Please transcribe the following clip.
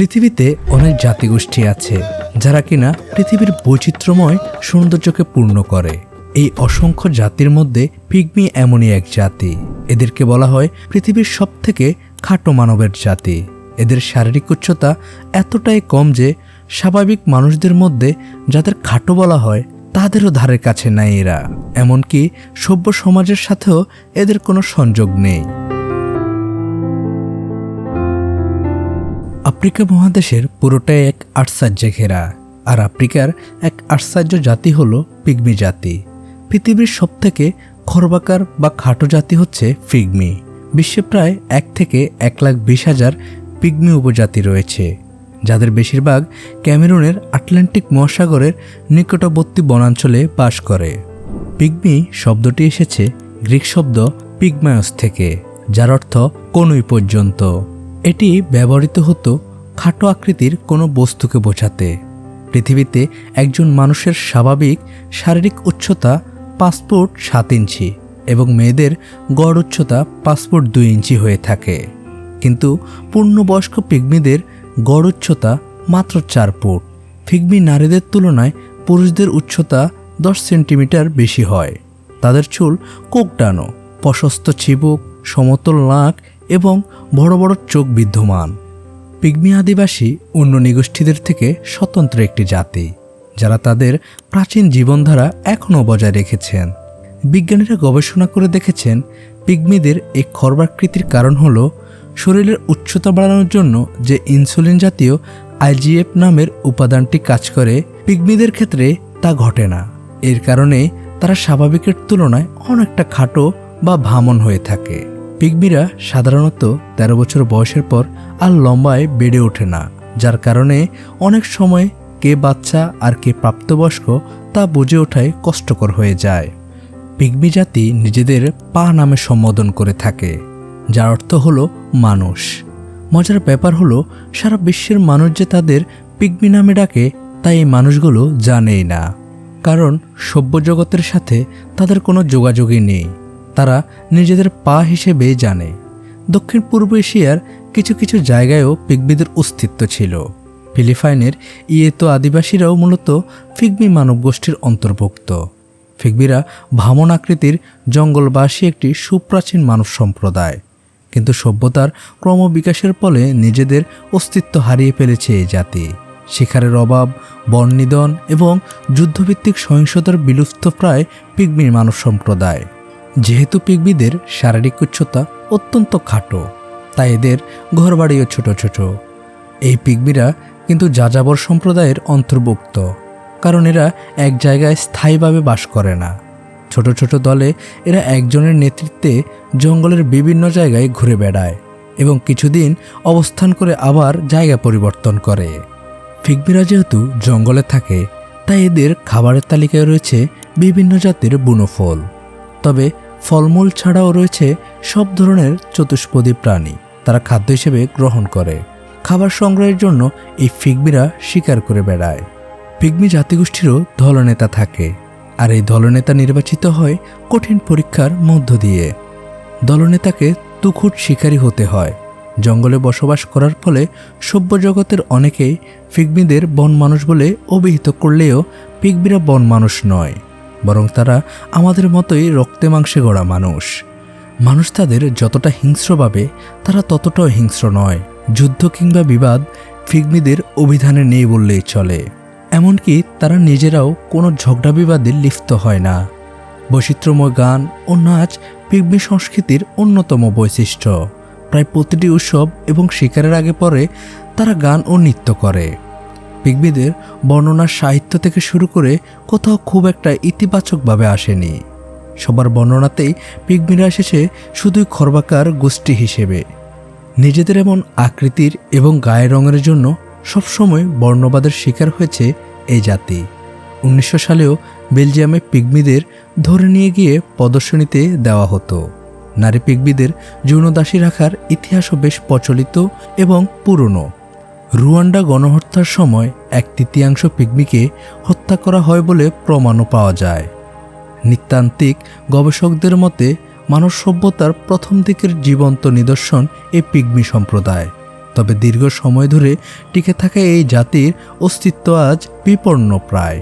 পৃথিবীতে অনেক জাতিগোষ্ঠী আছে, যারা কিনা পৃথিবীর বৈচিত্র্যময় সৌন্দর্যকে পূর্ণ করে। এই অসংখ্য জাতির মধ্যে পিগমি এমনই এক জাতি। এদেরকে বলা হয় পৃথিবীর সব থেকে খাটো মানবের জাতি। এদের শারীরিক উচ্চতা এতটাই কম যে স্বাভাবিক মানুষদের মধ্যে যাদের খাটো বলা হয়, তাদেরও ধারের কাছে নাই এরা। এমনকি সভ্য সমাজের সাথেও এদের কোনো সংযোগ নেই। আফ্রিকা মহাদেশের পুরোটাই এক আশ্চর্যে ঘেরা। আর আফ্রিকার এক আশ্চর্য জাতি হলো পিগমি জাতি। পৃথিবীর সবথেকে খরবাকার বা খাটো জাতি হচ্ছে পিগমি বিশ্বে প্রায় এক থেকে এক লাখ বিশ হাজার পিগমি উপজাতি রয়েছে। যাদের বেশিরভাগ ক্যামেরুনের আটলান্টিক মহাসাগরের নিকটবর্তী বনাঞ্চলে বাস করে। পিগমি শব্দটি এসেছে গ্রিক শব্দ পিগমায়স থেকে, যার অর্থ কোনই পর্যন্ত। এটি ব্যবহৃত হতো খাটো আকৃতির কোনো বস্তুকে বোঝাতে, পৃথিবীতে একজন মানুষের স্বাভাবিক শারীরিক উচ্চতা পাসপোর্ট সাত ইঞ্চি এবং মেয়েদের গড় উচ্চতা পাসপোর্ট দুই ইঞ্চি হয়ে থাকে। কিন্তু পূর্ণবয়স্ক পিগমিদের গড় উচ্চতা মাত্র চার ফুট। ফিগমি নারীদের তুলনায় পুরুষদের উচ্চতা দশ সেন্টিমিটার বেশি হয়। তাদের চুল কোকটানো প্রশস্ত চিবুক সমতল নাক এবং বড় বড় চোখ বিদ্যমান। পিগমি আদিবাসী অন্য নিগোষ্ঠীদের থেকে স্বতন্ত্র একটি জাতি, যারা তাদের প্রাচীন জীবনধারা এখনও বজায় রেখেছেন। বিজ্ঞানীরা গবেষণা করে দেখেছেন, পিগমিদের এই খর্বাকৃতির কারণ হল শরীরের উচ্চতা বাড়ানোর জন্য যে ইনসুলিন জাতীয় আইজিএফ নামের উপাদানটি কাজ করে, পিগমিদের ক্ষেত্রে তা ঘটে না। এর কারণে তারা স্বাভাবিকের তুলনায় অনেকটা খাটো বা ভামন হয়ে থাকে। পিগমিরা সাধারণত তেরো বছর বয়সের পর আর লম্বায় বেড়ে ওঠে না, যার কারণে অনেক সময় কে বাচ্চা আর কে প্রাপ্তবয়স্ক তা বুঝে ওঠায় কষ্টকর হয়ে যায়। পিগমি জাতি নিজেদের পা নামে সম্বোধন করে থাকে, যার অর্থ হলো মানুষ। মজার ব্যাপার হলো, সারা বিশ্বের মানুষ যে তাদের পিগমি নামে ডাকে, তাই এই মানুষগুলো জানেই না। কারণ সভ্য জগতের সাথে তাদের কোনো যোগাযোগই নেই। তারা নিজেদের পা হিসেবে জানে। দক্ষিণ পূর্ব এশিয়ার কিছু কিছু জায়গায়ও পিগমিদের অস্তিত্ব ছিল। ফিলিপাইনের ইয়েতো আদিবাসীরাও মূলত ফিগমি মানবগোষ্ঠীর অন্তর্ভুক্ত। ফিগবিরা ভামন আকৃতির জঙ্গলবাসী একটি সুপ্রাচীন মানব সম্প্রদায়। কিন্তু সভ্যতার ক্রমবিকাশের ফলে নিজেদের অস্তিত্ব হারিয়ে ফেলেছে এই জাতি। শিকারের অভাব বর্ণিদন এবং যুদ্ধভিত্তিক সহিংসতার বিলুপ্ত প্রায় পিগমির মানব সম্প্রদায়। যেহেতু পিগমিদের শারীরিক উচ্চতা অত্যন্ত খাটো, তাই এদের ঘরবাড়িও ছোট ছোট। এই পিগমিরা কিন্তু যাযাবর সম্প্রদায়ের অন্তর্ভুক্ত, কারণ এরা এক জায়গায় স্থায়ীভাবে বাস করে না। ছোট ছোট দলে এরা একজনের নেতৃত্বে জঙ্গলের বিভিন্ন জায়গায় ঘুরে বেড়ায় এবং কিছুদিন অবস্থান করে আবার জায়গা পরিবর্তন করে। ফিগমিরা যেহেতু জঙ্গলে থাকে, তাই এদের খাবারের তালিকায় রয়েছে বিভিন্ন জাতের বুনো ফল। তবে ফলমূল ছাড়াও রয়েছে সব ধরনের চতুষ্পদী প্রাণী তারা খাদ্য হিসেবে গ্রহণ করে। খাবার সংগ্রহের জন্য এই ফিগমিরা শিকার করে বেড়ায়। পিগমি জাতিগোষ্ঠীরও দলনেতা থাকে আর এই দলনেতা নির্বাচিত হয় কঠিন পরীক্ষার মধ্য দিয়ে। দলনেতাকে তুখুট শিকারী হতে হয়। জঙ্গলে বসবাস করার ফলে সভ্য জগতের অনেকেই পিগমিদের বন মানুষ বলে অভিহিত করলেও পিগমিরা বন মানুষ নয়। বরং তারা আমাদের মতোই রক্তে মাংসে গড়া মানুষ। মানুষ তাদের যতটা হিংস্র ভাবে, তারা ততটাও হিংস্র নয়। যুদ্ধ কিংবা বিবাদ ফিগমিদের অভিধানে নেই বললেই চলে। এমনকি তারা নিজেরাও কোনো ঝগড়া বিবাদে লিপ্ত হয় না। বৈচিত্র্যময় গান ও নাচ পিগমি সংস্কৃতির অন্যতম বৈশিষ্ট্য। প্রায় প্রতিটি উৎসব এবং শিকারের আগে পরে তারা গান ও নৃত্য করে। পিগমিদের বর্ণনার সাহিত্য থেকে শুরু করে কোথাও খুব একটা ইতিবাচকভাবে আসেনি। সবার বর্ণনাতেই পিগমিরা এসেছে শুধুই খর্বাকার গোষ্ঠী হিসেবে। নিজেদের এমন আকৃতির এবং গায়ের রঙের জন্য সবসময় বর্ণবাদের শিকার হয়েছে এই জাতি। উনিশশো সালেও বেলজিয়ামে পিগমিদের ধরে নিয়ে গিয়ে প্রদর্শনীতে দেওয়া হতো। নারী পিগমিদের যৌনদাসী রাখার ইতিহাসও বেশ প্রচলিত এবং পুরনো। রুয়ান্ডা গণহত্যার সময় এক তৃতীয়াংশ পিগমিকে হত্যা করা হয় বলে প্রমাণও পাওয়া যায়। নৃতান্ত্রিক গবেষকদের মতে, মানব সভ্যতার প্রথম দিকের জীবন্ত নিদর্শন এই পিগমি সম্প্রদায়। তবে দীর্ঘ সময় ধরে টিকে থাকা এই জাতির অস্তিত্ব আজ বিপন্ন প্রায়।